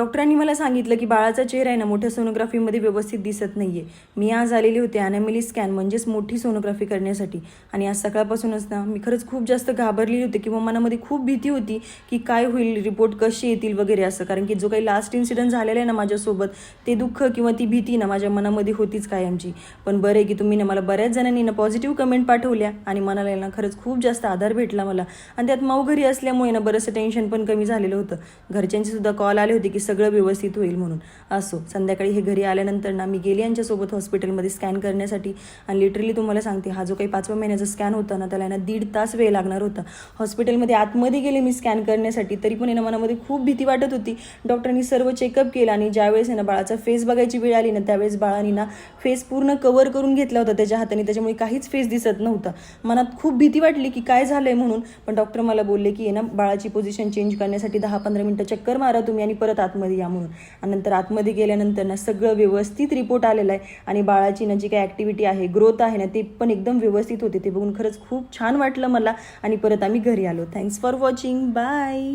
डॉक्टरांनी मला सांगितलं की बाळाचा चेहरा आहे ना मोठ्या सोनोग्राफीमध्ये व्यवस्थित दिसत नाहीये. मी आज आलेले होते अॅनामिली स्कॅन म्हणजेच मोठी सोनोग्राफी करण्यासाठी. आणि आज सकाळपासूनच ना मी खरंच खूप जास्त घाबरलेली होते किंवा मनामध्ये खूप भीती होती की काय होईल रिपोर्ट कसे येतील वगैरे असं. कारण की जो काही लास्ट इन्सिडंट झालेला आहे ना माझ्यासोबत ते दुःख किंवा ती भीती ना माझ्या मनामध्ये होतीच कायमची पण बरं आहे की तुम्ही ना मला बऱ्याच जणांनी ना पॉझिटिव्ह कमेंट पाठवल्या आणि मनाला ना खरंच खूप जास्त आधार भेटला मला. आणि त्यात माऊ घरी असल्यामुळे ना बरंचसं टेन्शन पण कमी झालेलं होतं. घरच्यांचे सुद्धा कॉल आले होते की सगळं व्यवस्थित होईल म्हणून. असो संध्याकाळी हे घरी आल्यानंतर ना मी गेले यांच्यासोबत हॉस्पिटलमध्ये स्कॅन करण्यासाठी. आणि लिटरली तुम्हाला सांगते हा जो काही पाचव्या महिन्याचा स्कॅन होता ना त्याला ना दीड तास वेळ लागणार होता. हॉस्पिटलमध्ये आतमध्ये गेले मी स्कॅन करण्यासाठी तरी पण ना मनामध्ये खूप भीती वाटत होती. डॉक्टरांनी सर्व चेकअप केलं आणि ज्यावेळेस आहे ना बाळाचा फेस बघायची वेळ आली ना त्यावेळेस बाळाने ना फेस पूर्ण कवर करून घेतला होता त्याच्या हाताने. त्याच्यामुळे काहीच फेस दिसत नव्हता. मनात खूप भीती वाटली की काय झालंय म्हणून पण डॉक्टर मला बोलले की ना बाळाची पोझिशन चेंज करण्यासाठी दहा पंधरा मिनटं चक्कर मारा तुम्ही आणि परत आत आतमध्ये या म्हणून. आणि नंतर आतमध्ये गेल्यानंतर ना सगळं व्यवस्थित रिपोर्ट आलेला आहे. आणि बाळाची ना जी काही ॲक्टिव्हिटी आहे ग्रोथ आहे ना ते पण एकदम व्यवस्थित होते. ते बघून खरंच खूप छान वाटलं मला. आणि परत आम्ही घरी आलो. Thanks for watching bye